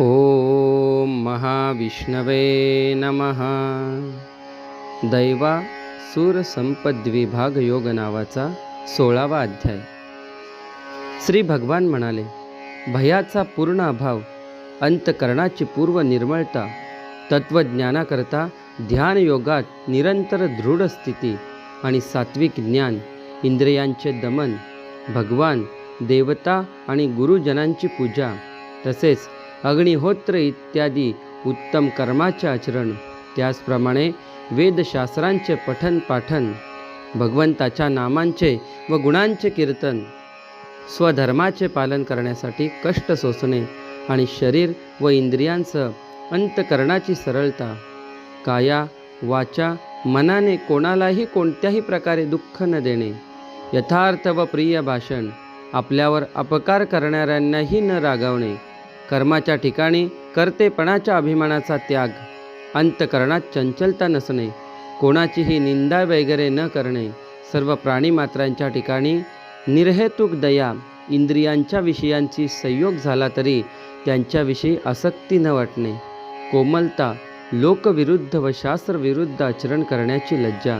ॐ महाविष्णवे नमः. दैवा सूरसंपद्विभाग योग नावाचा सोळावा अध्याय. श्री भगवान म्हणाले भयाचा पूर्ण अभाव अंतकरणाची पूर्व निर्मळता तत्त्वज्ञानाकरता ध्यानयोगात निरंतर दृढ स्थिती आणि सात्विक ज्ञान इंद्रियांचे दमन भगवान देवता आणि गुरुजनांची पूजा तसेच अग्निहोत्र इत्यादी उत्तम कर्माचे आचरण. त्याचप्रमाणे वेदशास्त्रांचे पठन पाठन भगवंताच्या नामांचे व गुणांचे कीर्तन स्वधर्माचे पालन करण्यासाठी कष्ट सोसणे आणि शरीर व इंद्रियांसह अंतकरणाची सरळता. काया वाचा मनाने कोणालाही कोणत्याही प्रकारे दुःख न देणे. यथार्थ व प्रिय भाषण आपल्यावर अपकार करणाऱ्यांनाही न रागावणे. कर्माच्या ठिकाणी कर्तेपणाच्या अभिमानाचा त्याग. अंतकरणात चंचलता नसणे. कोणाचीही निंदा वगैरे न करणे. सर्व प्राणीमात्रांच्या ठिकाणी निर्हेतुक दया इंद्रियांच्या विषयांची संयोग झाला तरी त्यांच्याविषयी आसक्ती न वाटणे. कोमलता लोकविरुद्ध व शास्त्रविरुद्ध आचरण करण्याची लज्जा.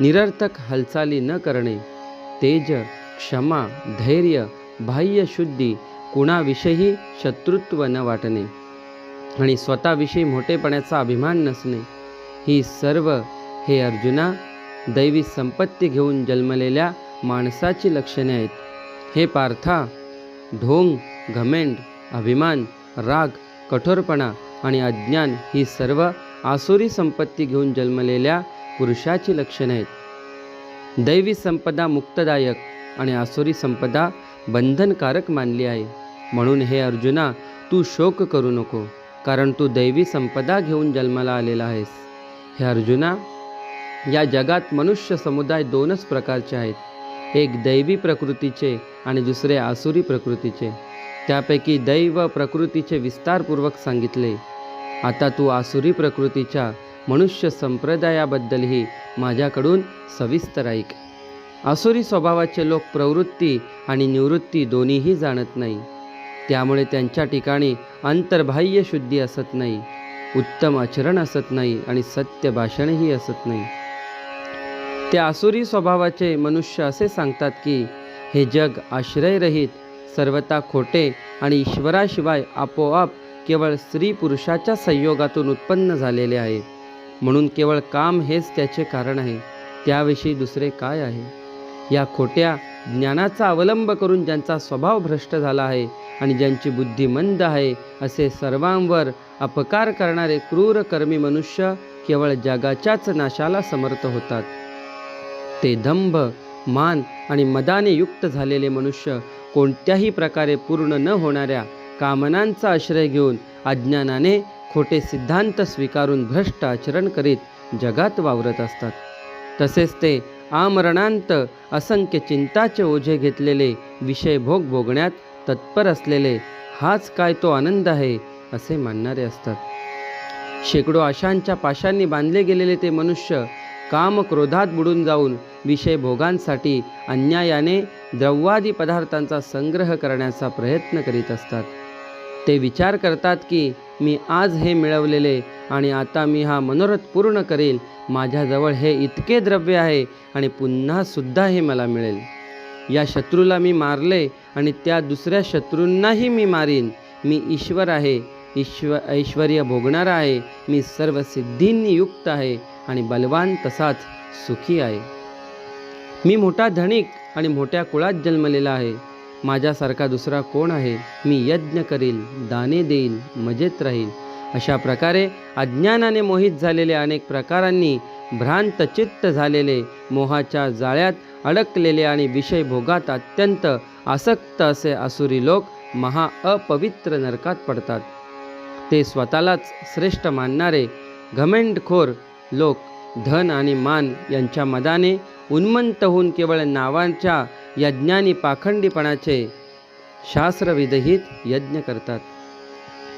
निरर्थक हालचाली न करणे. तेज क्षमा धैर्य बाह्य शुद्धी कुणाविषयी शत्रुत्व न वाटणे आणि स्वतःविषयी मोठेपणाचा अभिमान नसणे ही सर्व हे अर्जुना दैवी संपत्ती घेऊन जन्मलेल्या माणसाची लक्षणे आहेत. हे पार्था ढोंग घमेंड अभिमान राग कठोरपणा आणि अज्ञान ही सर्व आसुरी संपत्ती घेऊन जन्मलेल्या पुरुषाची लक्षणे आहेत. दैवी संपदा मुक्तदायक आणि आसुरी संपदा बंधनकारक मानली आहे. म्हणून हे अर्जुना तू शोक करू नको कारण तू दैवी संपदा घेऊन जन्माला आलेला आहेस. हे अर्जुना या जगात मनुष्य समुदाय दोनच प्रकारचे आहेत. एक दैवी प्रकृतीचे आणि दुसरे आसुरी प्रकृतीचे. त्यापैकी दैव प्रकृतीचे विस्तारपूर्वक सांगितले. आता तू आसुरी प्रकृतीच्या मनुष्य संप्रदायाबद्दलही माझ्याकडून सविस्तर ऐक. असुरी स्वभावाचे लोक प्रवृत्ती आणि निवृत्ती दोन्हीही जाणत नाही. त्यामुळे त्यांच्या ठिकाणी अंतर्बाह्य शुद्धी असत नाही उत्तम आचरण असत नाही आणि सत्य भाषणही असत नाही. त्या असुरी स्वभावाचे मनुष्य असे सांगतात की हे जग आश्रयरहित सर्वता खोटे आणि ईश्वराशिवाय आपोआप केवळ स्त्री पुरुषाच्या संयोगातून उत्पन्न झालेले आहे. म्हणून केवळ काम हेच त्याचे कारण आहे. त्याविषयी दुसरे काय आहे? या खोट्या ज्ञानाचा अवलंब करून ज्यांचा स्वभाव भ्रष्ट झाला आहे आणि ज्यांची बुद्धी मंद आहे असे सर्वांवर अपकार करणारे क्रूर कर्मी मनुष्य केवळ जगाच्याच नाशाला समर्थ होतात. ते दंभ मान आणि मदाने युक्त झालेले मनुष्य कोणत्याही प्रकारे पूर्ण न होणाऱ्या कामनांचा आश्रय घेऊन अज्ञानाने खोटे सिद्धांत स्वीकारून भ्रष्ट आचरण करीत जगात वावरत असतात. तसेच ते आमरणांत असंख्य चिंताचे ओझे घेतलेले विषय भोग भोगण्यात तत्पर असलेले हाच काय तो आनंद आहे असे मानणारे असतात. शेकडो आशांच्या पाशांनी बांधले गेलेले ते मनुष्य काम क्रोधात बुडून जाऊन विषय भोगांसाठी अन्यायाने द्रव्यादी पदार्थांचा संग्रह करण्याचा प्रयत्न करीत असतात. ते विचार करतात की मी आज हे मिळवलेले आणि आता मी हा मनोरथ पूर्ण करेल. माझ्याजवळ हे इतके द्रव्य आहे आणि पुन्हा सुद्धा हे मला मिळेल. या शत्रूला मी मारले आणि त्या दुसऱ्या शत्रूंनाही मी मारीन. मी ईश्वर आहे. ईश्व ऐश्वर्य भोगणारा आहे. मी सर्व सिद्धींनी युक्त आहे आणि बलवान तसाच सुखी आहे. मी मोठा धनिक आणि मोठ्या कुळात जन्मलेला आहे. माझ्यासारखा दुसरा कोण आहे? मी यज्ञ करील दाने देईल मजेत राहील अशा प्रकारे अज्ञानाने मोहित झालेले अनेक प्रकारांनी भ्रांतचित्त झालेले मोहाच्या जाळ्यात अडकलेले आणि विषय भोगात अत्यंत आसक्त असे असुरी लोक महा अपवित्र नरकात पडतात. ते स्वतःलाच श्रेष्ठ मानणारे घमेंडखोर लोक धन आणि मान यांच्या मदाने उन्मंत होऊन केवळ नावांच्या यज्ञानी पाखंडीपणाचे शास्त्रविदहित यज्ञ करतात.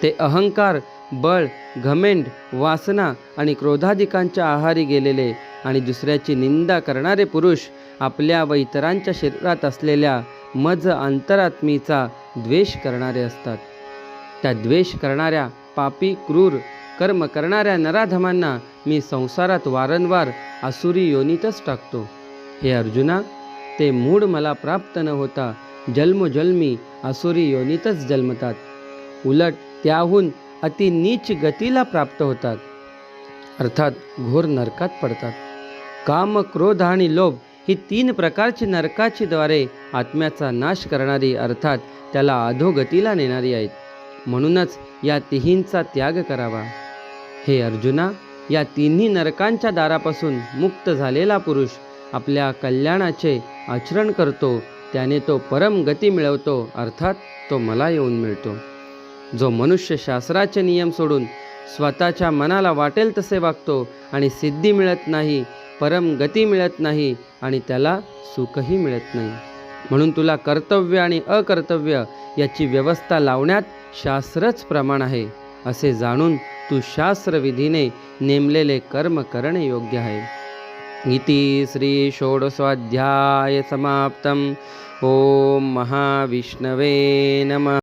ते अहंकार बळ घमेंड वासना आणि क्रोधाधिकांच्या आहारी गेलेले आणि दुसऱ्याची निंदा करणारे पुरुष आपल्या व इतरांच्या शरीरात असलेल्या मज अंतरात्मीचा द्वेष करणारे असतात. त्या द्वेष करणाऱ्या पापी क्रूर कर्म करणाऱ्या नराधमांना मी संसारात वारंवार असुरी योनीतच टाकतो. हे अर्जुना ते मूळ मला प्राप्त न होता जन्मोजन्मी आसुरी योनीतच जन्मतात. उलट त्याहून अति नीच गतीला प्राप्त होतात. अर्थात घोर नरकात पडतात. काम क्रोध आणि लोभ ही तीन प्रकारची नरकाची द्वारे आत्म्याचा नाश करणारी अर्थात त्याला अधोगतीला नेणारी आहेत. म्हणूनच या तिहींचा त्याग करावा. हे अर्जुना या तिन्ही नरकांच्या दारापासून मुक्त झालेला पुरुष आपल्या कल्याणाचे आचरण करतो त्याने तो परम गती मिळवतो अर्थात तो मला येऊन मिळतो. जो मनुष्य शास्त्राचे नियम सोडून स्वतःच्या मनाला वाटेल तसे वागतो आणि सिद्धी मिळत नाही परम गती मिळत नाही आणि त्याला सुखही मिळत नाही. म्हणून तुला कर्तव्य आणि अकर्तव्य याची व्यवस्था लावण्यात शास्त्रच प्रमाण आहे असे जाणून तू शास्त्रविधीने नेमलेले कर्म करणे योग्य आहे. इति श्रीषोडशोऽध्यायसमाप्तम् ॐ महाविष्णवे नमः।